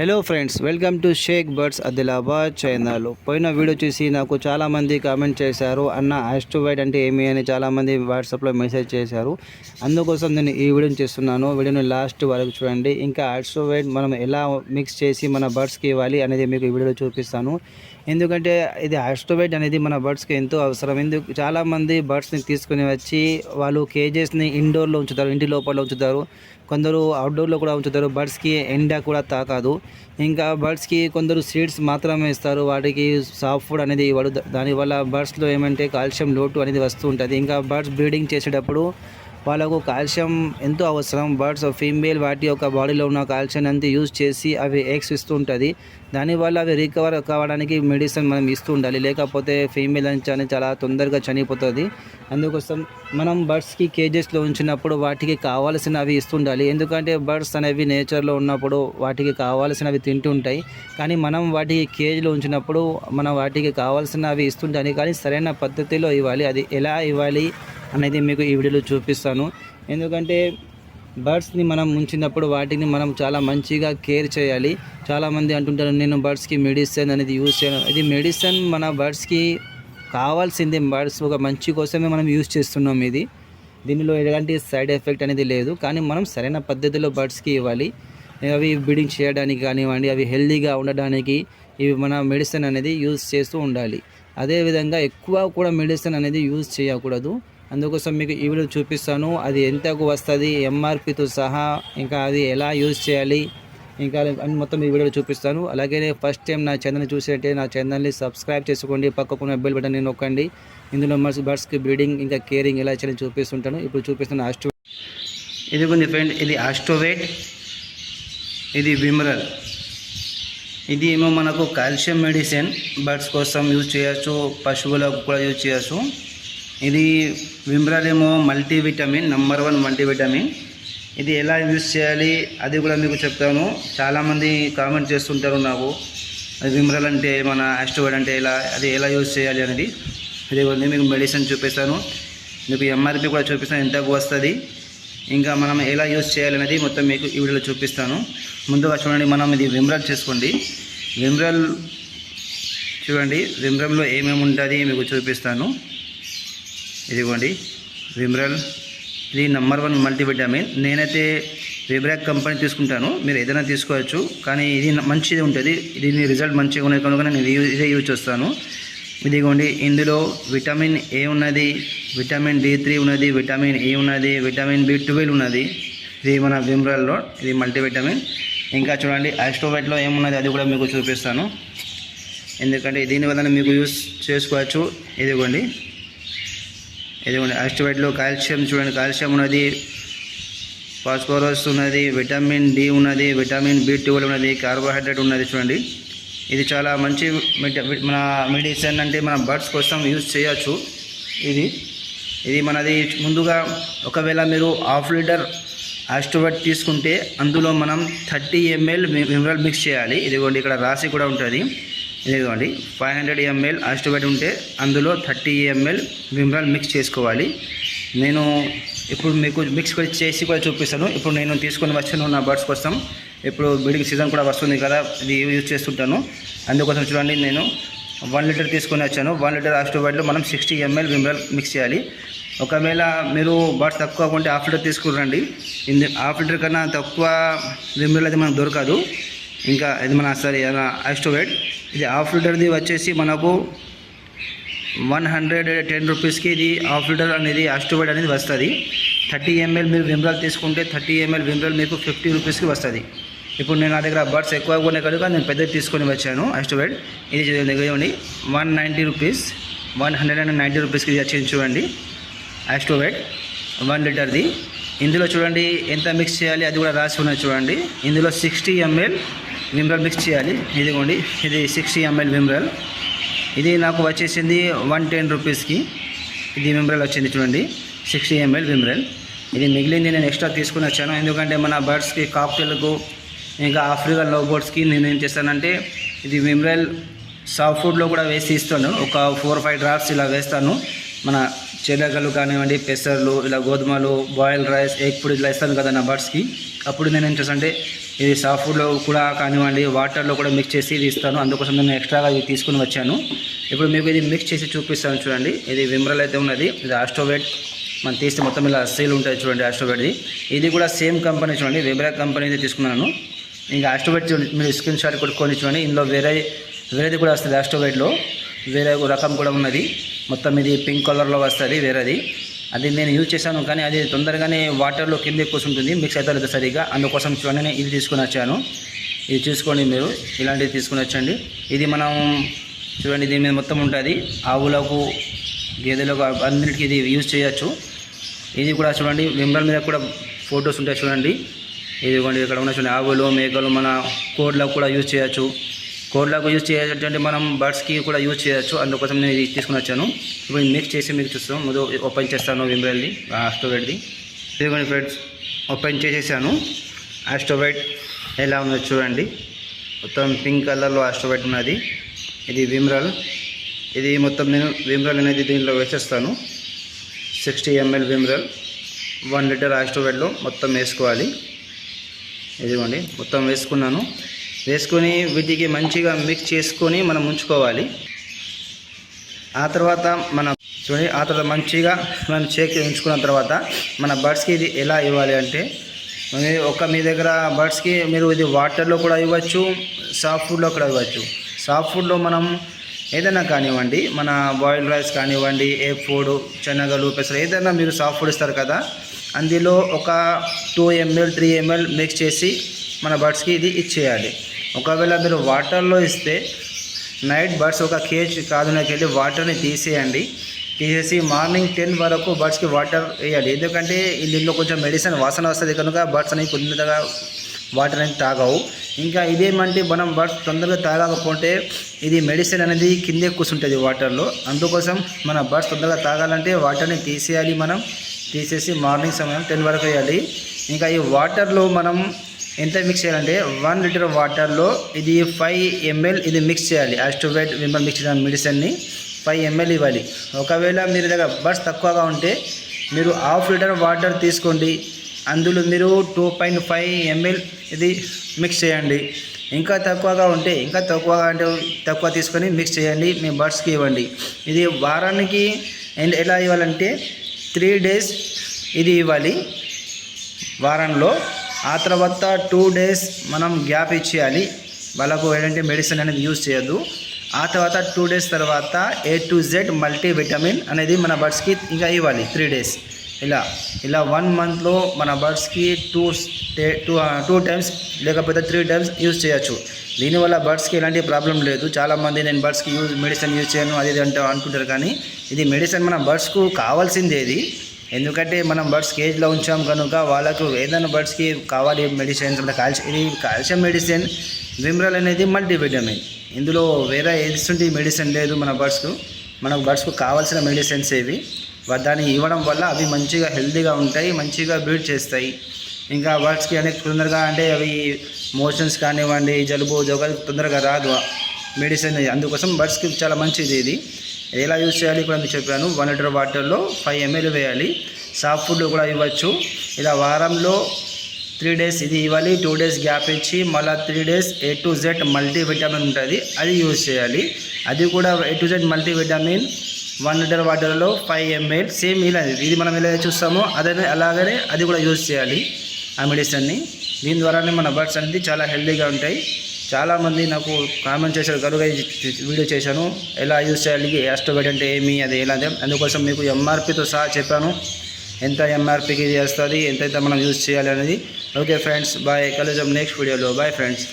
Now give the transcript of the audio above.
Hello friends welcome to Shaik birds Adilabad channel పోయిన video చూసి నాకు చాలామంది కామెంట్ చేశారు. అన్న ఆస్ట్రోవైడ్ అంటే ఏమి అని చాలామంది వాట్సాప్లో మెసేజ్ చేశారు. అందుకోసం నేను ఈ వీడియోని చేస్తున్నాను. వీడియోని లాస్ట్ వరకు చూడండి. ఇంకా ఆస్ట్రోవైడ్ మనం ఎలా మిక్స్ చేసి మన బర్డ్స్కి ఇవ్వాలి అనేది మీకు ఈ వీడియోలో చూపిస్తాను. ఎందుకంటే ఇది ఆస్ట్రోవైడ్ అనేది మన బర్డ్స్కి ఎంతో అవసరం. ఎందుకు చాలామంది బర్డ్స్ని తీసుకుని వచ్చి వాళ్ళు కేజెస్ని ఇండోర్లో ఉంచుతారు ఇంటి లోపల ఉంచుతారు. కొందరు అవుట్డోర్లో కూడా ఉంచుతారు. బర్డ్స్కి ఎండ కూడా తాకాదు. ఇంకా బర్డ్స్కి కొందరు సీడ్స్ మాత్రమే ఇస్తారు. వాటికి సాఫ్ట్ ఫుడ్ అనేది ఇవ్వడు దానివల్ల బర్డ్స్లో ఏమంటే కాల్షియం లోటు అనేది వస్తూ ఉంటుంది. ఇంకా బర్డ్స్ బ్రీడింగ్ చేసేటప్పుడు వాళ్ళకు కాల్షియం ఎంతో అవసరం. బర్డ్స్ ఫీమేల్ వాటి యొక్క బాడీలో ఉన్న కాల్షియం అంతా యూజ్ చేసి అవి ఎగ్స్ ఇస్తూ ఉంటుంది దానివల్ల అవి రికవర్ కావడానికి మెడిసిన్ మనం ఇస్తూ ఉండాలి లేకపోతే ఫీమేల్ అని చాలా తొందరగా చనిపోతుంది. అందుకోసం మనం బర్డ్స్కి కేజెస్లో ఉంచినప్పుడు వాటికి కావాల్సినవి ఇస్తుండాలి. ఎందుకంటే బర్డ్స్ అనేవి నేచర్లో ఉన్నప్పుడు వాటికి కావాల్సినవి తింటుంటాయి. కానీ మనం వాటికి కేజీలో ఉంచినప్పుడు మనం వాటికి కావాల్సినవి ఇస్తుంటాయి కానీ సరైన పద్ధతిలో ఇవ్వాలి. అది ఎలా ఇవ్వాలి? అనేది మీకు ఈ వీడియోలో చూపిస్తాను. ఎందుకంటే బర్డ్స్ని మనం ఉంచినప్పుడు వాటిని మనం చాలా మంచిగా కేర్ చేయాలి. చాలామంది అంటుంటారు నేను బర్డ్స్కి మెడిసిన్ అనేది యూజ్ చేయను. ఇది మెడిసిన్ మన బర్డ్స్కి కావాల్సిందే. బర్డ్స్ ఒక మంచి కోసమే మనం యూజ్ చేస్తున్నాం ఇది. దీనిలో ఎలాంటి సైడ్ ఎఫెక్ట్ అనేది లేదు. కానీ మనం సరైన పద్ధతిలో బర్డ్స్కి ఇవ్వాలి. అవి బ్రీడింగ్ చేయడానికి కానివ్వండి అవి హెల్దీగా ఉండడానికి ఇవి మన మెడిసిన్ అనేది యూజ్ చేస్తూ ఉండాలి. అదేవిధంగా ఎక్కువ కూడా మెడిసిన్ అనేది యూజ్ చేయకూడదు. అందుకోసం మీకు ఈ వీడియో చూపిస్తాను. అది ఎంతకు వస్తుంది ఎంఆర్పితో సహా ఇంకా అది ఎలా యూజ్ చేయాలి ఇంకా అన్ని మొత్తం ఈ వీడియోలో చూపిస్తాను. అలాగే ఫస్ట్ టైం నా ఛానల్ని చూసేటట్టే నా ఛానల్ని సబ్స్క్రైబ్ చేసుకోండి. పక్కకున్న బెల్ బటన్ నొక్కండి. ఇందులో మర్స్ బర్డ్స్కి బ్రీడింగ్ ఇంకా కేరింగ్ ఎలా చేయాలని చూపిస్తుంటాను. ఇప్పుడు చూపిస్తాను ఆస్టో ఇది ఉంది ఫ్రెండ్ ఇది ఆస్టోవేట్ ఇది విమరల్. ఇది ఏమో మనకు కాల్షియం మెడిసిన్ బర్డ్స్ కోసం యూజ్ చేయొచ్చు పశువులకు కూడా యూజ్ చేయొచ్చు. ఇది విమ్రాల్ ఏమో మల్టీవిటమిన్ నంబర్ వన్ మల్టీవిటమిన్. ఇది ఎలా యూజ్ చేయాలి అది కూడా మీకు చెప్తాను. చాలామంది కామెంట్ చేస్తుంటారు నాకు. విమ్రల్ అంటే మన ఆస్ట్రోవైడ్ అంటే ఎలా అది ఎలా యూజ్ చేయాలి అనేది. ఇది మీకు మెడిసిన్ చూపిస్తాను. మీకు ఎంఆర్పి కూడా చూపిస్తాను ఎంతకు వస్తుంది. ఇంకా మనం ఎలా యూజ్ చేయాలనేది మొత్తం మీకు ఈ వీడియోలో చూపిస్తాను. ముందుగా చూడండి మనం ఇది విమ్రల్ చేసుకోండి. విమ్రల్ చూడండి విమ్రంలో ఏమేమి ఉంటుంది మీకు చూపిస్తాను. ఇదిగోండి విమ్రల్ ఇది నెంబర్ వన్ మల్టీవిటమిన్ నేనైతే విబ్రాక్ కంపెనీ తీసుకుంటాను. మీరు ఏదైనా తీసుకోవచ్చు. కానీ ఇది మంచిది ఉంటుంది. దీని రిజల్ట్ మంచిగా ఉన్నది కనుక నేను ఇది- ఇదే యూజ్ చేస్తాను. ఇదిగోండి ఇందులో విటమిన్ ఏ ఉన్నది విటమిన్ డి త్రీ ఉన్నది విటమిన్ ఏ e ఉన్నది విటమిన్ బి ట్వెల్వ్ ఉన్నది. ఇది మన విమ్రల్లో ఇది మల్టీవిటమిన్ ఇంకా చూడండి ఆస్ట్రోవైట్లో ఏమున్నది అది కూడా మీకు చూపిస్తాను. ఎందుకంటే దీనివల్ల మీకు యూస్ చేసుకోవచ్చు. ఇదిగోండి. ఇదిగోండి ఆస్ట్రోవైట్లో కాల్షియం చూడండి కాల్షియం ఉన్నది ఫాస్ఫరస్ ఉన్నది విటమిన్ డి ఉన్నది విటమిన్ బి ట్వెల్వ్ ఉన్నది కార్బోహైడ్రేట్ ఉన్నది చూడండి. ఇది చాలా మంచి మన మెడిసిన్ అంటే మన బర్డ్స్ కోసం యూజ్ చేయొచ్చు. ఇది ఇది మనది ముందుగా ఒకవేళ మీరు హాఫ్ లీటర్ ఆస్ట్రోవైట్ తీసుకుంటే అందులో మనం థర్టీ ఎంఎల్ మినరల్ మిక్స్ చేయాలి. ఇదిగోండి ఇక్కడ రాసి కూడా ఉంటుంది. ఇదిగోండి ఫైవ్ హండ్రెడ్ ఎంఎల్ ఆస్ట్రోవైట్ ఉంటే అందులో థర్టీ ఎంఎల్ విమ్రాల్ మిక్స్ చేసుకోవాలి. నేను ఇప్పుడు మీకు మిక్స్ చేసి కూడా చూపిస్తాను. ఇప్పుడు నేను తీసుకొని వచ్చాను నా బర్డ్స్ కోసం ఇప్పుడు బిల్డింగ్ సీజన్ కూడా వస్తుంది కదా ఇది యూజ్ చేస్తుంటాను. అందుకోసం చూడండి నేను వన్ లీటర్ తీసుకొని వచ్చాను. వన్ లీటర్ ఆస్ట్రోవైట్లో మనం సిక్స్టీ ఎంఎల్ విమ్రాల్ మిక్స్ చేయాలి. ఒకవేళ మీరు బర్డ్స్ తక్కువ కొంటే హాఫ్ లీటర్ తీసుకురండి. ఇందు హాఫ్ లీటర్ కన్నా తక్కువ విమ్రాల్ అయితే మనకు దొరకదు. ఇంకా ఇది మన సారీ ఆస్ట్రోవైట్ ఇది హాఫ్ లీటర్ది వచ్చేసి మనకు వన్ హండ్రెడ్ టెన్ రూపీస్కి ఇది హాఫ్ లీటర్ అనేది ఆస్టోబైడ్ అనేది వస్తుంది. థర్టీ ఎంఎల్ మీరు విమ్రాల్ తీసుకుంటే థర్టీ ఎంఎల్ విమ్రాల్ మీకు ఫిఫ్టీ రూపీస్కి వస్తుంది. ఇప్పుడు నేను నా దగ్గర బర్డ్స్ ఎక్కువ కొనే కనుక నేను పెద్దది తీసుకొని వచ్చాను ఆస్టోబైడ్ ఇది చూడండి one ninety rupees one hundred and ninety రూపీస్కి ఇది వచ్చింది చూడండి ఆస్టోబైడ్ వన్ లీటర్ది. ఇందులో చూడండి ఎంత మిక్స్ చేయాలి అది కూడా రాసి ఉన్నది చూడండి. ఇందులో సిక్స్టీ ఎంఎల్ విమ్రల్ మిక్స్ చేయాలి. ఇదిగోండి ఇది సిక్స్టీ ఎంఎల్ విమ్రల్ ఇది నాకు వచ్చేసింది వన్ టెన్ రూపీస్కి ఇది విమ్రల్ వచ్చింది చూడండి సిక్స్టీ ఎంఎల్ విమ్రల్ ఇది మిగిలింది నేను ఎక్స్ట్రా తీసుకుని వచ్చాను. ఎందుకంటే మన బర్డ్స్కి కాక్టైల్కు ఇంకా ఆఫ్రికన్ లవ్ బర్డ్స్కి నేను ఏం చేస్తానంటే ఇది విమ్రల్ సాఫ్ట్ ఫుడ్లో కూడా వేసి ఇస్తాను. ఒక ఫోర్ ఫైవ్ డ్రాప్స్ ఇలా వేస్తాను. మన శనగలు కానివ్వండి పెసర్లు ఇలా గోధుమలు బాయిల్ రైస్ ఎగ్ ఫుడ్ ఇట్లా ఇస్తాను కదా నా బర్డ్స్కి అప్పుడు నేను ఏం చేస్తానంటే ఇది సాఫ్ట్ ఫుడ్లో కూడా కానివ్వండి వాటర్లో కూడా మిక్స్ చేసి ఇది ఇస్తాను. అందుకోసం నేను ఎక్స్ట్రాగా ఇది తీసుకుని వచ్చాను. ఇప్పుడు మీకు ఇది మిక్స్ చేసి చూపిస్తాను చూడండి. ఇది విమ్రల్ అయితే ఉన్నది. ఇది ఆస్ట్రోవేట్ మనం తీస్తే మొత్తం ఇలా సీల్ ఉంటుంది చూడండి ఆస్ట్రోవేట్ది ఇది కూడా సేమ్ కంపెనీ చూడండి. వెబ్రా కంపెనీది తీసుకున్నాను ఇంకా ఆస్ట్రోవేట్ చూడండి. మీరు స్క్రీన్ షాట్ కొట్టుకొని చూడండి. ఇందులో వేరే వేరేది కూడా వస్తుంది ఆస్ట్రోవేట్లో వేరే రకం కూడా ఉన్నది. మొత్తం ఇది పింక్ కలర్లో వస్తుంది వేరేది. అది నేను యూజ్ చేశాను కానీ అది తొందరగానే వాటర్లో కింద కూర్చుంటుంది మిక్స్ అవుతుంది సరిగా అందుకోసం చూడండి నేను ఇది తీసుకుని వచ్చాను. ఇది చూసుకోండి మీరు ఇలాంటివి తీసుకుని వచ్చండి. ఇది మనం చూడండి దీని మీద మొత్తం ఉంటుంది. ఆవులకు గేదెలకు అన్నిటికీ ఇది యూజ్ చేయొచ్చు. ఇది కూడా చూడండి విమ్రల్ మీద కూడా ఫొటోస్ ఉంటాయి చూడండి. ఇది ఇదిగోండి ఇక్కడ ఉన్న చూడండి ఆవులు మేకలు మన కోడ్లకు కూడా యూజ్ చేయొచ్చు. కోడ్లకు యూజ్ చేయొచ్చు అంటే మనం బర్డ్స్కి కూడా యూజ్ చేయొచ్చు. అందుకోసం నేను ఇది తీసుకుని వచ్చాను. ఇప్పుడు మిక్స్ చేసి మీకు చూస్తాం ముందు ఓపెన్ చేస్తాను విమ్రెల్ది ఆస్టోవేట్ది ఇదిగోండి ఫ్రెండ్స్ ఓపెన్ చేసేసాను. ఆస్టోవేట్ ఎలా ఉందో చూడండి. మొత్తం పింక్ కలర్లో ఆస్ట్రోవైట్ ఉన్నది. ఇది విమ్రల్. ఇది మొత్తం నేను విమ్రల్ అనేది దీనిలో వేసేస్తాను. Sixty ML Vimeral. One litre ఆస్ట్రోవైట్లో మొత్తం వేసుకోవాలి. ఇదిగోండి మొత్తం వేసుకున్నాను. వేసుకొని వీటికి మంచిగా మిక్స్ చేసుకొని మనం ఉంచుకోవాలి. ఆ తర్వాత మన చూడండి ఆ తర్వాత మంచిగా మనం చేకి ఉంచుకున్న తర్వాత మన బర్డ్స్కి ఇది ఎలా ఇవ్వాలి అంటే ఒక మీ దగ్గర బర్డ్స్కి మీరు ఇది వాటర్లో కూడా ఇవ్వచ్చు సాఫ్ట్ ఫుడ్లో కూడా ఇవ్వచ్చు. సాఫ్ట్ ఫుడ్లో మనం ఏదైనా కానివ్వండి మన బాయిల్డ్ రైస్ కానివ్వండి ఏ ఫుడ్ శనగలు పెసలు ఏదైనా మీరు సాఫ్ట్ ఫుడ్ ఇస్తారు కదా అందులో ఒక two ML three ML mix చేసి మన బర్డ్స్కి ఇది ఇచ్చేయాలి. ఒకవేళ మీరు వాటర్లో ఇస్తే నైట్ బర్డ్స్ ఒక కేజ్ కాదునకి వెళ్ళి వాటర్ని తీసేయండి. తీసేసి మార్నింగ్ టెన్ వరకు బర్డ్స్కి వాటర్ వేయాలి. ఎందుకంటే దీంట్లో కొంచెం మెడిసిన్ వాసన వస్తుంది కనుక బర్డ్స్ అనేవి కొద్దిగా వాటర్ అనేది తాగవు. ఇంకా ఇదేమంటే మనం బర్డ్స్ తొందరగా తాగకపోతే ఇది మెడిసిన్ అనేది కిందే కూర్చుంటుంది వాటర్లో. అందుకోసం మన బర్డ్స్ తొందరగా తాగాలంటే వాటర్ని తీసేయాలి మనం. తీసేసి మార్నింగ్ సమయం టెన్ వరకు వేయాలి. ఇంకా ఈ వాటర్లో మనం ఎంత మిక్స్ చేయాలంటే వన్ లీటర్ వాటర్లో ఇది ఫైవ్ ఎంఎల్ ఇది మిక్స్ చేయాలి. ఆస్ట్రోవేట్ విమల్ మిక్స్ చేసిన మెడిసిన్ని ఫైవ్ ఎంఎల్ ఇవ్వాలి. ఒకవేళ మీరు దగ్గర బర్డ్స్ తక్కువగా ఉంటే మీరు హాఫ్ లీటర్ వాటర్ తీసుకోండి. అందులో మీరు టూ పాయింట్ ఫైవ్ ఎంఎల్ ఇది మిక్స్ చేయండి. ఇంకా తక్కువగా ఉంటే ఇంకా తక్కువగా అంటే తక్కువ తీసుకొని మిక్స్ చేయండి. మీ బర్డ్స్కి ఇవ్వండి. ఇది వారానికి అండ్ ఎలా ఇవ్వాలంటే త్రీ డేస్ ఇది ఇవ్వాలి. వారంలో ఆ తర్వాత టూ డేస్ మనం గ్యాప్ ఇచ్చేయాలి. వాళ్ళకు ఏంటంటే మెడిసిన్ అనేది యూజ్ చేయొద్దు. ఆ తర్వాత టూ డేస్ తర్వాత A to Z multi vitamin అనేది మన బర్డ్స్కి ఇంకా ఇవ్వాలి. త్రీ డేస్ ఇలా ఇలా వన్ మంత్లో మన బర్డ్స్కి టూ టూ టూ టైమ్స్ లేకపోతే త్రీ టైమ్స్ యూజ్ చేయొచ్చు. దీనివల్ల బర్డ్స్కి ఎలాంటి ప్రాబ్లం లేదు. చాలామంది నేను బర్డ్స్కి యూజ్ మెడిసిన్ యూజ్ చేయను అది ఇది అంటే అనుకుంటారు కానీ ఇది మెడిసిన్ మన బర్డ్స్కు కావాల్సిందేది. ఎందుకంటే మనం బర్డ్స్ కేజ్లో ఉంచాం కనుక వాళ్ళకు ఏదైనా బర్డ్స్కి కావాలి మెడిసిన్స్ అంటే కాల్షియం ఇది కాల్షియం మెడిసిన్ విమ్రల్ అనేది మల్టీవిటమిన్. ఇందులో వేరే ఏది మెడిసిన్ లేదు మన బర్డ్స్కు. మన బర్డ్స్కు కావాల్సిన మెడిసిన్స్ ఏవి? దాన్ని ఇవ్వడం వల్ల అవి మంచిగా హెల్తీగా ఉంటాయి మంచిగా బ్రీడ్ చేస్తాయి. ఇంకా బర్డ్స్కి అనేక తొందరగా అంటే అవి మోషన్స్ కానివ్వండి జలుబు జోగాలు తొందరగా రాదు. మెడిసిన్ అందుకోసం బర్డ్స్కి చాలా మంచిది ఇది. ఎలా యూజ్ చేయాలి కూడా మీకు చెప్పాను. వన్ లీటర్ వాటర్లో ఫైవ్ ఎంఎల్ వేయాలి. సాఫ్ట్ ఫుడ్ కూడా ఇవ్వచ్చు. ఇలా వారంలో త్రీ డేస్ ఇది ఇవ్వాలి. టూ డేస్ గ్యాప్ ఇచ్చి మళ్ళీ three days A to Z multivitamin ఉంటుంది. అది యూజ్ చేయాలి. అది కూడా A to Z multivitamin one litre వాటర్లో ఫైవ్ ఎంఎల్ సేమ్ ఇలా ఇది. మనం ఎలా చూస్తామో అదే అలాగనే అది కూడా యూజ్ చేయాలి ఆ మెడిసిన్ని దీని ద్వారానే మన బర్డ్స్ అనేది చాలా హెల్తీగా ఉంటాయి. చాలామంది నాకు కామెంట్ చేశారు కనుక వీడియో చేశాను. ఎలా యూజ్ చేయాలి? యాస్ట్రోబైట్ అంటే ఏమి? అది ఎలా అందుకోసం మీకు ఎంఆర్పితో సహా చెప్పాను. ఎంత ఎంఆర్పికి ఇది వస్తుంది ఎంతైతే మనం యూజ్ చేయాలి అనేది. Okay friends bye. కలుద్దాం నెక్స్ట్ వీడియోలో. Bye friends.